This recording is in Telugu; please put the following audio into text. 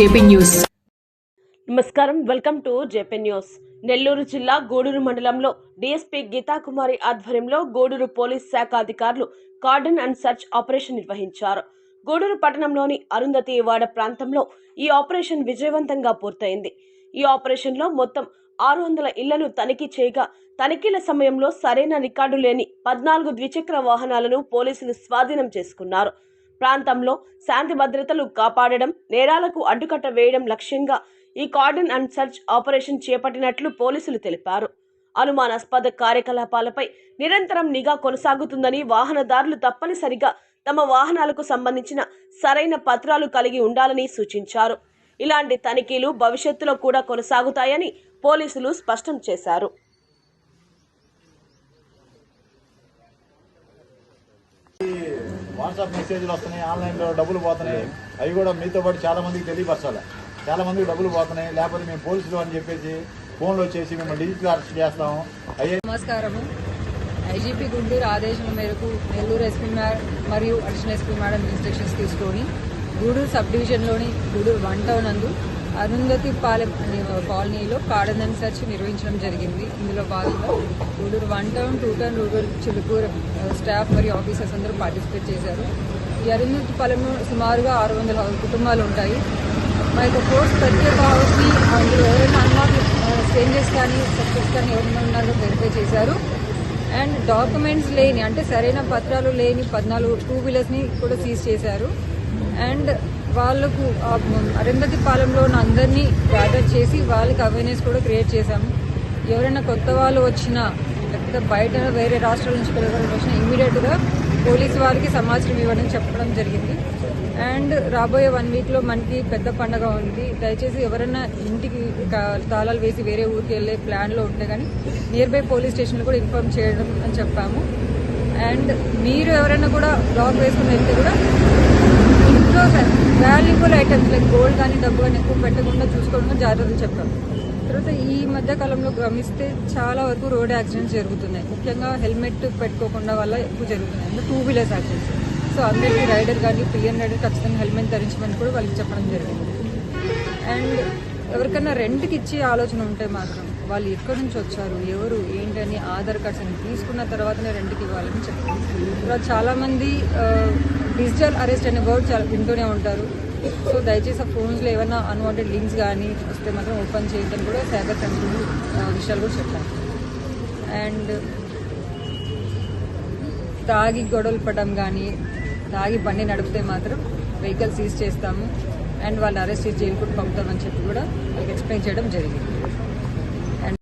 JP news. నమస్కారం. Welcome to JP news. Nellore జిల్లా గూడూరు మండలంలో డీఎస్పీ గీతాకుమారి ఆధ్వర్యంలో గూడూరు పోలీస్ శాఖ అధికారులు కార్డన్ అండ్ సర్చ్ ఆపరేషన్ నిర్వహించారు. గూడూరు పట్టణంలోని అరుంధతి వాడ ప్రాంతంలో ఈ ఆపరేషన్ విజయవంతంగా పూర్తయింది. ఈ ఆపరేషన్లో మొత్తం ఆరు వందల ఇళ్ళను తనిఖీ చేయగా తనిఖీల సమయంలో సరైన రికార్డు లేని పద్నాలుగు ద్విచక్ర వాహనాలను పోలీసులు స్వాధీనం చేసుకున్నారు. ప్రాంతంలో శాంతి భద్రతలు కాపాడడం నేరాలకు అడ్డుకట్ట వేయడం లక్ష్యంగా ఈ కార్డన్ అండ్ సర్చ్ ఆపరేషన్ చేపట్టినట్లు పోలీసులు తెలిపారు. అనుమానాస్పద కార్యకలాపాలపై నిరంతరం నిఘా కొనసాగుతుందని వాహనదారులు తప్పనిసరిగా తమ వాహనాలకు సంబంధించిన సరైన పత్రాలు కలిగి ఉండాలని సూచించారు. ఇలాంటి తనిఖీలు భవిష్యత్తులో కూడా కొనసాగుతాయని పోలీసులు స్పష్టం చేశారు. వాట్సాప్ మెసేజ్లు వస్తున్నాయి ఆన్లైన్లో డబ్బులు పోతున్నాయి. అవి కూడా మీతో పాటు చాలా మందికి తెలియపరచాలి. చాలా మందికి డబ్బులు పోతున్నాయి లేకపోతే మేము పోలీసులు అని చెప్పేసి ఫోన్లో వచ్చేసి మేము డిజిటల్ అరెస్ట్ చేస్తాము. అయ్యే నమస్కారము. ఐజీపీ గుంటూరు ఆదేశాల మేరకు నెల్లూరు ఎస్పీ మరియు అడిషనల్ ఎస్పీ మేడం ఇన్స్ట్రక్షన్స్ తీసుకొని గూడూరు సబ్ డివిజన్లోని గూడూరు వన్ టౌన్ నందు అరుంధతి పాలెం కాలనీలో కాడందన్ సెర్చ్ నిర్వహించడం జరిగింది. ఇందులో భాగంగా Gudur one town two town rural Chilukuru staff మరియు ఆఫీసర్స్ అందరూ పార్టిసిపేట్ చేశారు. ఈ అరుంధతి పాలెంలో సుమారుగా ఆరు వందల కుటుంబాలు ఉంటాయి. మా యొక్క కోర్స్ ప్రత్యేక హౌస్ని అందులో ఎవరైనా అన్లాక్ చేంజెస్ కానీ సక్సెస్ కానీ ఎవరైనా ఉన్నారో వెరిఫై చేశారు. అండ్ డాక్యుమెంట్స్ లేని అంటే సరైన పత్రాలు లేని పద్నాలుగు టూ వీలర్స్ని కూడా సీజ్ చేశారు. అండ్ వాళ్ళకు ఆ అరుంధతి పాలెంలో ఉన్న అందరినీ గ్యాదర్ చేసి వాళ్ళకి అవేర్నెస్ కూడా క్రియేట్ చేశాము. ఎవరైనా కొత్త వాళ్ళు వచ్చినా లేకపోతే బయట వేరే రాష్ట్రాల నుంచి ఎవరైనా వచ్చినా ఇమీడియట్గా పోలీసు వారికి సమాచారం ఇవ్వడం చెప్పడం జరిగింది. అండ్ రాబోయే వన్ వీక్లో మనకి పెద్ద పండగ ఉంది. దయచేసి ఎవరైనా ఇంటికి తాళాలు వేసి వేరే ఊరికి వెళ్ళే ప్లాన్లో ఉంటే కానీ నియర్ బై పోలీస్ స్టేషన్లో కూడా ఇన్ఫార్మ్ చేయడం అని చెప్పాము. అండ్ మీరు ఎవరైనా కూడా బ్లాక్ వేసుకుని వెళ్తే కూడా ఐటమ్స్ లైక్ గోల్డ్ కానీ డబ్బు కానీ ఎక్కువ పెట్టకుండా చూసుకోవడం జాగ్రత్తలు చెప్పారు తర్వాత ఈ మధ్య కాలంలో గమనిస్తే చాలా వరకు రోడ్ యాక్సిడెంట్స్ జరుగుతున్నాయి. ముఖ్యంగా హెల్మెట్ పెట్టుకోకుండా వల్ల ఎక్కువ జరుగుతున్నాయి. అంటే టూ వీలర్స్ యాక్సిడెంట్స్ సో అందరికీ రైడర్ కానీ పిఎం రైడర్ ఖచ్చితంగా హెల్మెట్ ధరించమని కూడా వాళ్ళకి చెప్పడం జరిగింది. అండ్ ఎవరికైనా రెంట్కి ఇచ్చే ఆలోచన ఉంటే మాత్రం వాళ్ళు ఎక్కడి నుంచి వచ్చారు ఎవరు ఏంటని ఆధార్ కార్డ్స్ అని తీసుకున్న తర్వాతనే రెంట్కి ఇవ్వాలని చెప్తారు. చాలామంది డిజిటల్ అరెస్ట్ అనే వర్డ్ చాలా వింటూనే ఉంటారు. సో దయచేసి ఆ ఫోన్స్లో ఏమైనా అన్వాంటెడ్ లింక్స్ కానీ వస్తే మాత్రం ఓపెన్ చేయడం కూడా సైబర్ సెన్సిటివ్ విషయాలు కూడా చెప్పాను అండ్ తాగి గొడవలు పడడం కానీ తాగి బండి నడిపితే మాత్రం వెహికల్ సీజ్ చేస్తాము. అండ్ వాళ్ళు అరెస్ట్ చేసి జైలు కూడా పంపుతామని చెప్పి కూడా వాళ్ళకి ఎక్స్ప్లెయిన్ చేయడం జరిగింది.